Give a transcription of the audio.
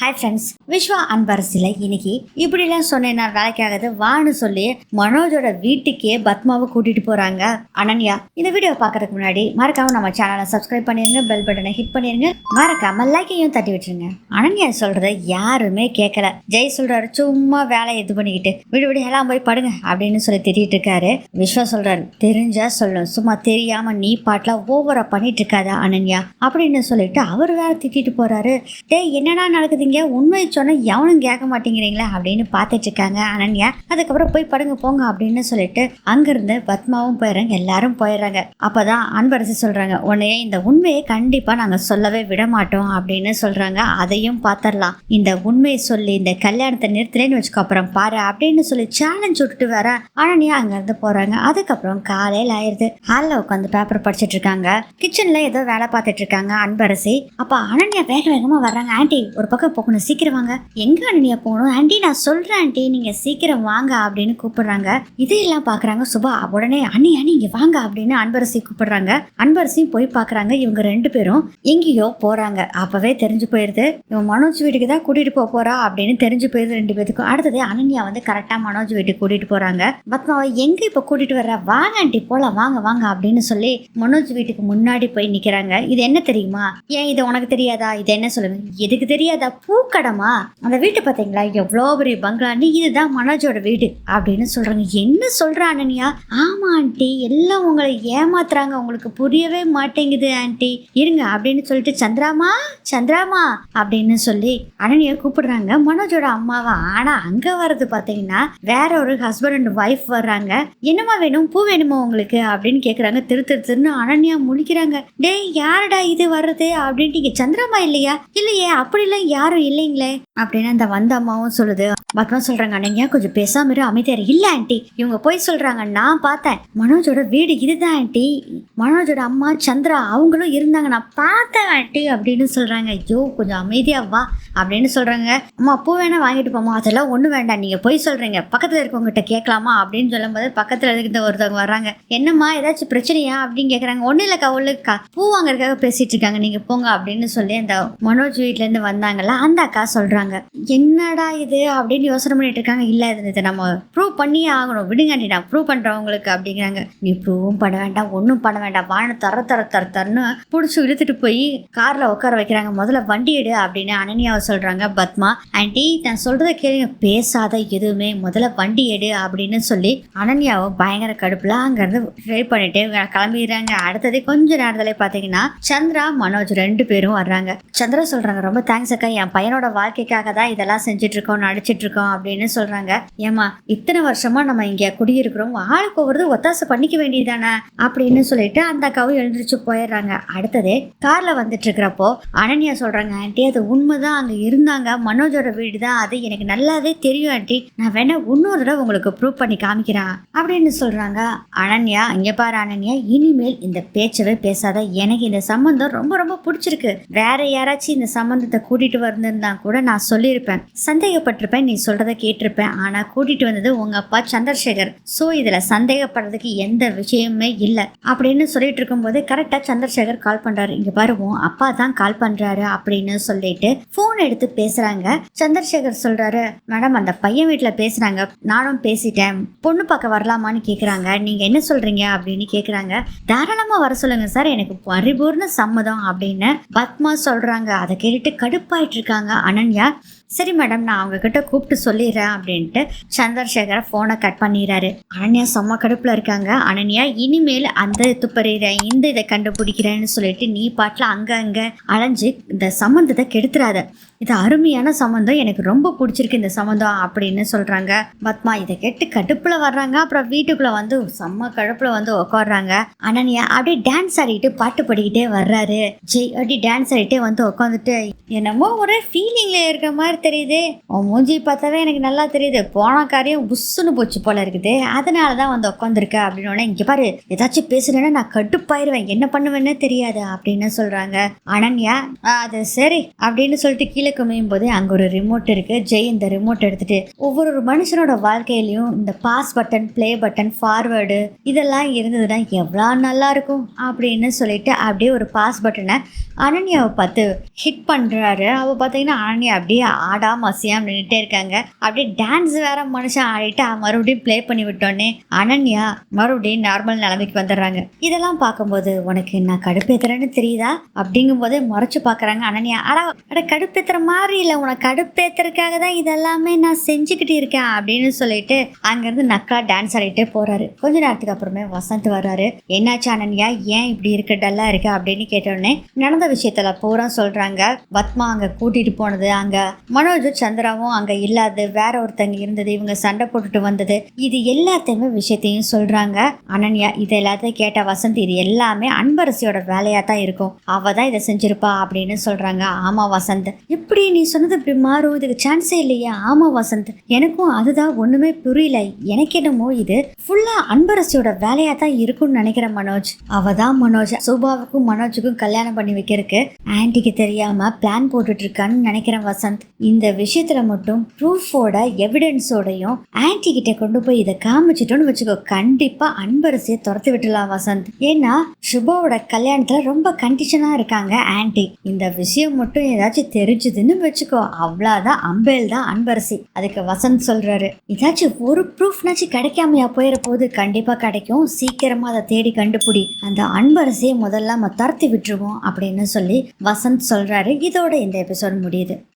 Hi friends Vishwa அன்பரசில் இன்னைக்கு இப்படிலாம் சொன்னேன் நான் வேலைக்காகுது வான்னு சொல்லி மனோஜோட வீட்டுக்கே பத்மாவை கூட்டிட்டு போறாங்க அனன்யா. இந்த வீடியோ பார்க்கறதுக்கு முன்னாடி மறக்காம நம்ம சேனலை சப்ஸ்கிரைப் பண்ணிருங்க பெல் பட்டனை ஹிட் பண்ணிருங்க. மறக்காம லைக்கையும் தட்டி விட்டுருங்க. அனன்யா சொல்றத யாருமே கேட்கல ஜெய் சொல்றாரு சும்மா வேலையை இது பண்ணிக்கிட்டு விடு விடு எல்லாம் போய் படுங்க அப்படின்னு சொல்லி திட்டிட்டு இருக்காரு. விஸ்வா சொல்றாரு தெரிஞ்சா சொல்லும் சும்மா தெரியாம நீ பாட்டுல ஓவரா பண்ணிட்டு இருக்காத அனன்யா அப்படின்னு சொல்லிட்டு அவர் வேற திட்டிட்டு போறாரு. டேய் என்னடா நடக்குதுங்க சொல்கிறீங்க உண்மையை சொன்னால் எவனும் கேட்க மாட்டேங்கிறீங்களா அப்படின்னு பார்த்துட்டு இருக்காங்க அனன்யா. அதுக்கப்புறம் போய் படுங்க போங்க அப்படின்னு சொல்லிட்டு அங்கேருந்து பத்மாவும் போயிடுறாங்க எல்லாரும் போயிடுறாங்க. அப்போ தான் அன்பரசு சொல்கிறாங்க உன்னைய இந்த உண்மையை கண்டிப்பாக நாங்கள் சொல்லவே விட மாட்டோம் அப்படின்னு சொல்கிறாங்க அதையும் பார்த்துடலாம். இந்த உண்மையை சொல்லி இந்த கல்யாணத்தை நிறுத்தலேன்னு வச்சுக்கோ அப்புறம் பாரு அப்படின்னு சொல்லி சேலஞ்ச் விட்டுட்டு வர அனன்யா அங்கேருந்து போகிறாங்க அதுக்கப்புறம் காலையில் ஆயிடுது ஹாலில் உட்காந்து பேப்பர் படிச்சுட்டு இருக்காங்க. கிச்சனில் ஏதோ வேலை பார்த்துட்டு இருக்காங்க அன்பரசி. அப்போ அனன்யா வேக வேகமாக வர்றாங்க. ஆண்டி ஒரு பக்கம் போகணும். சீக்கிரம் வாங்க. எங்க அனன்யா போகணும்? ஆண்டி நான் சொல்றேன் ஆண்டி. நீங்க சீக்கிரம் வாங்க அப்படின்னு கூப்பிடுறாங்க. இதையெல்லாம் பாக்குறாங்க சுபா. உடனே அண்ணி அண்ணி இங்க வாங்க அப்படின்னு அன்பரசி கூப்பிடுறாங்க. அன்பரசியும் போய் பாக்குறாங்க இவங்க ரெண்டு பேரும் எங்கேயோ போறாங்க. அப்பவே தெரிஞ்சு போயிருது. இவன் மனோஜ் வீட்டுக்கு தான் கூட்டிட்டு போக போறா அப்படின்னு தெரிஞ்சு போயிருது ரெண்டு பேத்துக்கும். அடுத்தது அனன்யா வந்து கரெக்டா மனோஜ் வீட்டுக்கு கூட்டிட்டு போறாங்க. பத்மாவை எங்க இப்ப கூட்டிட்டு வர்றா? வாங்க ஆண்டி போலாம். வாங்க வாங்க அப்படின்னு சொல்லி மனோஜ் வீட்டுக்கு முன்னாடி போய் நிக்கிறாங்க. இது என்ன தெரியுமா? ஏன் இது உனக்கு தெரியாதா? இது என்ன சொல்லுங்க எதுக்கு தெரியாதா? பூக்கடமா? அந்த வீட்டை பார்த்தீங்களா எவ்வளோ பெரிய பங்களான்னு இதுதான் மனோஜோட வீடு அப்படின்னு சொல்கிறாங்க என்ன சொல்கிற அனன்யா? ஆமா ஆண்டி. எல்லாம் உங்களை ஏமாத்துறாங்க. உங்களுக்கு புரியவே மாட்டேங்குது ஆண்டி. இருங்க அப்படின்னு சொல்லிட்டு சந்திராமா? சந்திராமா? அப்படின்னு சொல்லி அனன்யா கூப்பிடுறாங்க. மனோஜோட அம்மாவா? ஆனால் அங்கே வர்றது பார்த்தீங்கன்னா வேற ஒரு ஹஸ்பண்ட் அண்ட் ஒய்ஃப் வர்றாங்க. என்னம்மா வேணும்? பூ வேணுமா உங்களுக்கு? அப்படின்னு கேட்குறாங்க திரு திரு திருன்னு அனன்யா முழிக்கிறாங்க. டேய் யாருடா இது வர்றது? அப்படின்ட்டு இங்கே சந்திராமா இல்லையா? இல்லையே அப்படிலாம் யார் யாரும் இல்லைங்களே அப்படின்னு அந்த வந்த அம்மாவும் சொல்லுது. பத்மா சொல்றாங்க அண்ணங்க கொஞ்சம் பேசாம இரு அமைதியா இல்ல ஆண்டி. இவங்க போய் சொல்றாங்க நான் பார்த்தேன். மனோஜோட வீடு இதுதான் ஆண்டி. மனோஜோட அம்மா சந்திரா அவங்களும் இருந்தாங்க. நான் பார்த்தேன் ஆண்டி அப்படின்னு சொல்றாங்க. ஐயோ கொஞ்சம் அமைதியா வா அப்படின்னு சொல்றாங்க. அம்மா பூ வேணா வாங்கிட்டு போமா அதெல்லாம் ஒண்ணு வேண்டாம். நீங்க போய் சொல்றீங்க. பக்கத்துல இருக்கவங்ககிட்ட கேட்கலாமா? அப்படின்னு சொல்லும்போது பக்கத்துல இருந்த ஒருத்தவங்க வர்றாங்க. என்னம்மா ஏதாச்சும் பிரச்சனையா? அப்படின்னு கேக்குறாங்க. ஒண்ணு இல்லக்கா ஒண்ணுக்கா. பூ வாங்குறதுக்காக பேசிட்டு இருக்காங்க. நீங்க போங்க அப்படின்னு சொல்லி அந்த மனோஜ் வீட்ல இருந்து வந்தாங்கல்ல அந்த அக்கா சொல்றாங்க. என்னடா இது? அப்படின்னு யோசனை பண்ணிட்டு இருக்காங்க. இல்ல இது இதை நம்ம ப்ரூவ் பண்ணியே ஆகணும். விடுங்காண்டி நான் ப்ரூவ் பண்றேன் உங்களுக்கு அப்படிங்கிறாங்க. நீ ப்ரூவும் பண்ண வேண்டாம். ஒன்றும் பண்ண வேண்டாம். வாழ தர தர தர தரன்னு பிடிச்சி இழுத்துட்டு போய் கார்ல உட்கார வைக்கிறாங்க. முதல்ல வண்டி எடு அப்படின்னு அனன்யாவை சொல்றாங்க பத்மா. ஆண்டி நான் சொல்றதை கேளுங்க. பேசாத எதுவுமே. முதல்ல வண்டி எடு அப்படின்னு சொல்லி அனன்யாவை பயங்கர கடுப்புல அங்கிருந்து ட்ரை பண்ணிட்டு கிளம்பிடுறாங்க. அடுத்தது கொஞ்ச நேரத்துல பாத்தீங்கன்னா சந்திரா மனோஜ் ரெண்டு பேரும் வர்றாங்க. சந்திரா சொல்றாங்க ரொம்ப தேங்க்ஸ் அக்கா. என் பையனோட வாழ்க்கைக்காக தான் இதெல்லாம் செஞ்சுட்டு இருக்கோம் நடிச்சிட்டு இருக்கோம் அப்படின்னு சொல்றாங்க. ஏமா இத்தனை வருஷமா நம்ம இங்க குடியிருக்கிறோம் ஆளுக்கு ஒவ்வொரு ஒத்தாசை பண்ணிக்க வேண்டியதானே அப்படின்னு சொல்லிட்டு அந்த அக்காவும் எழுந்திரிச்சு போயிடுறாங்க. அடுத்தது கார்ல வந்துட்டு இருக்கிறப்போ அனன்யா சொல்றாங்க ஆண்டி அது உண்மைதான் அங்க இருந்தாங்க மனோஜோட வீடு தான் அது எனக்கு நல்லாவே தெரியும் ஆண்டி. நான் வேணா இன்னொரு தடவை உங்களுக்கு ப்ரூவ் பண்ணி காமிக்கிறேன் அப்படின்னு சொல்றாங்க அனன்யா. இங்க பாரு அனன்யா இனிமேல் இந்த பேச்சவே பேசாத எனக்கு இந்த சம்பந்தம் ரொம்ப ரொம்ப பிடிச்சிருக்கு. வேற யாராச்சும் இந்த சம்பந்தத்தை கூட்டிட்டு நடந்திருந்தா கூட நான் சொல்லியிருப்பேன். சந்தேகப்பட்டிருப்பேன் நீ சொல்றதை கேட்டிருப்பேன். ஆனா கூட்டிட்டு வந்தது உங்க அப்பா சந்திரசேகர். சோ இதுல சந்தேகப்படுறதுக்கு எந்த விஷயமே இல்லை. அப்படின்னு சொல்லிட்டு இருக்கும்போது கரெக்டா சந்திரசேகர் கால் பண்றாரு. இங்க பாருவோம் அப்பா தான் கால் பண்றாரு அப்படின்னு சொல்லிட்டு போன் எடுத்து பேசுறாங்க. சந்திரசேகர் சொல்றாரு மேடம் அந்த பையன் வீட்டுல பேசுறாங்க. நானும் பேசிட்டேன். பொண்ணு பார்க்க வரலாமான்னு கேக்குறாங்க. நீங்க என்ன சொல்றீங்க? அப்படின்னு கேக்குறாங்க. தாராளமா வர சொல்லுங்க சார். எனக்கு பரிபூர்ண சம்மதம் அப்படின்னு பத்மா சொல்றாங்க. அதை கேட்டுட்டு கடுப்பாயிட்டு இருக்காங்க. அனன்யா சரி மேடம் நான் அவங்கக்கிட்ட கூப்பிட்டு சொல்லிடுறேன் அப்படின்ட்டு சந்திரசேகரை ஃபோனை கட் பண்ணிடுறாரு. அனன்யா செம்ம கடுப்பில் இருக்காங்க. அனன்யா இனிமேல் அந்த துப்பறிகிறேன் இந்த இதை கண்டுபிடிக்கிறேன்னு சொல்லிட்டு நீ பாட்டில் அங்கே அங்கே அலைஞ்சு இந்த சம்மந்தத்தை கெடுத்துறாத. இது அருமையான சம்மந்தம் எனக்கு ரொம்ப பிடிச்சிருக்கு இந்த சம்மந்தம் அப்படின்னு சொல்கிறாங்க பத்மா இதை கேட்டு கடுப்பில் வர்றாங்க. அப்புறம் வீட்டுக்குள்ளே வந்து செம்ம கடுப்பில் வந்து உட்காடுறாங்க அனன்யா அப்படியே டான்ஸ் ஆடிட்டு பாட்டு பாடிக்கிட்டே வர்றாரு. ஜெய் அப்படி டான்ஸ் ஆடிட்டே வந்து உட்காந்துட்டு என்னமோ ஒரு ஃபீலிங்கில் இருக்கிற மாதிரி தெரியுது. உன் மூஞ்சி பார்த்தாவே எனக்கு நல்லா தெரியுது. போன காரியம் புஷ்ஷுன்னு போச்சு போல இருக்குது. அதனால தான் வந்து உட்காந்துருக்க அப்படின்னு உடனே பாரு ஏதாச்சும் பேசுனேன்னா நான் கட்டுப்பாயிருவேன் என்ன பண்ணுவேன்னே தெரியாது அப்படின்னு சொல்கிறாங்க அனன்யா அது சரி அப்படின்னு சொல்லிட்டு கீழே குமியும் போது அங்கே ஒரு ரிமோட் இருக்குது ஜெய் இந்த ரிமோட் எடுத்துட்டு ஒவ்வொரு ஒரு மனுஷனோட வாழ்க்கையிலையும் இந்த pause button play button forward இதெல்லாம் இருந்ததுன்னா எவ்வளோ நல்லா இருக்கும் அப்படின்னு சொல்லிட்டு அப்படியே ஒரு பாஸ் பட்டனை அனன்யாவை பார்த்து ஹிட் பண்ணுறாரு அவள் பார்த்தீங்கன்னா அனன்யா அப்படியே ஆடாம அசையாம நின்றுட்டே இருக்காங்க. அப்படியே டான்ஸ் வேற மனுஷன் ஆடிட்டு மறுபடியும் ப்ளே பண்ணி விட்டோன்னே அனன்யா மறுபடியும் நார்மல் நிலைமைக்கு வந்துடுறாங்க. இதெல்லாம் பார்க்கும்போது உனக்கு நான் கடுப்பேத்துறேன்னு தெரியுதா? அப்படிங்கும்போது மறைச்சு பார்க்குறாங்க அனன்யா. அடா அட கடுப்பேத்துற மாதிரி இல்லை உனக்கு கடுப்பேத்துறதுக்காக தான் இதெல்லாமே நான் செஞ்சுக்கிட்டு இருக்கேன் அப்படின்னு சொல்லிட்டு அங்கேருந்து நக்கா டான்ஸ் ஆடிட்டே போறாரு. கொஞ்ச நேரத்துக்கு அப்புறமே வசந்த் வர்றாரு. என்னாச்சு அனன்யா? ஏன் இப்படி இருக்க டல்லா இருக்கு அப்படின்னு கேட்டோடனே நடந்த விஷயத்துல பூரா சொல்றாங்க. பத்மா அங்க கூட்டிட்டு போனது அங்க மனோஜும் சந்திராவும் அங்கே இல்லாது வேற ஒருத்தங்க இருந்தது இவங்க சண்டை போட்டுட்டு வந்தது. இது எல்லாத்தையுமே விஷயத்தையும் சொல்றாங்க. அனன்யா இது எல்லாத்தையும் கேட்ட வசந்த் இது எல்லாமே அன்பரசியோட வேலையா தான் இருக்கும். அவ தான் இதை செஞ்சிருப்பா அப்படின்னு சொல்றாங்க. ஆமா வசந்த். இப்படி நீ சொன்னது இப்படி மாறும்? இதுக்கு சான்ஸே இல்லையா. ஆமா வசந்த். எனக்கும் அதுதான் ஒண்ணுமே புரியல. எனக்கு என்னமோ இது ஃபுல்லா அன்பரசியோட வேலையா தான் இருக்கும்னு நினைக்கிறேன் மனோஜ். அவ தான் மனோஜ். சுபாவுக்கும் மனோஜுக்கும் கல்யாணம் பண்ணி வைக்கிறதுக்கு ஆன்டிக்கு தெரியாம பிளான் போட்டுட்டு இருக்கான்னு நினைக்கிறேன் வசந்த். இந்த விஷயத்துல மட்டும் ப்ரூஃபோட எவிடன்ஸோடையும் ஆன்டி கிட்ட கொண்டு போய் இதை காமிச்சிட்டோன்னு வச்சுக்கோ கண்டிப்பா அன்பரசியை துரத்து விட்டுலாம் வசந்த். ஏன்னா சுபாவோட கல்யாணத்துல ரொம்ப கண்டிஷனா இருக்காங்க ஆன்ட்டி இந்த விஷயம் மட்டும் ஏதாச்சும் தெரிஞ்சுதுன்னு வச்சுக்கோ அவ்வளோதான் அம்பேல் தான் அன்பரசி. அதுக்கு வசந்த் சொல்றாரு ஏதாச்சும் ஒரு ப்ரூஃப்னாச்சும் கிடைக்காமையா போயிட போது கண்டிப்பா கிடைக்கும். சீக்கிரமா அதை தேடி கண்டுபிடி. அந்த அன்பரசியை முதல்ல நம்ம துரத்தி விட்டுருவோம் அப்படின்னு சொல்லி வசந்த் சொல்றாரு. இதோட இந்த எபிசோட் முடியுது.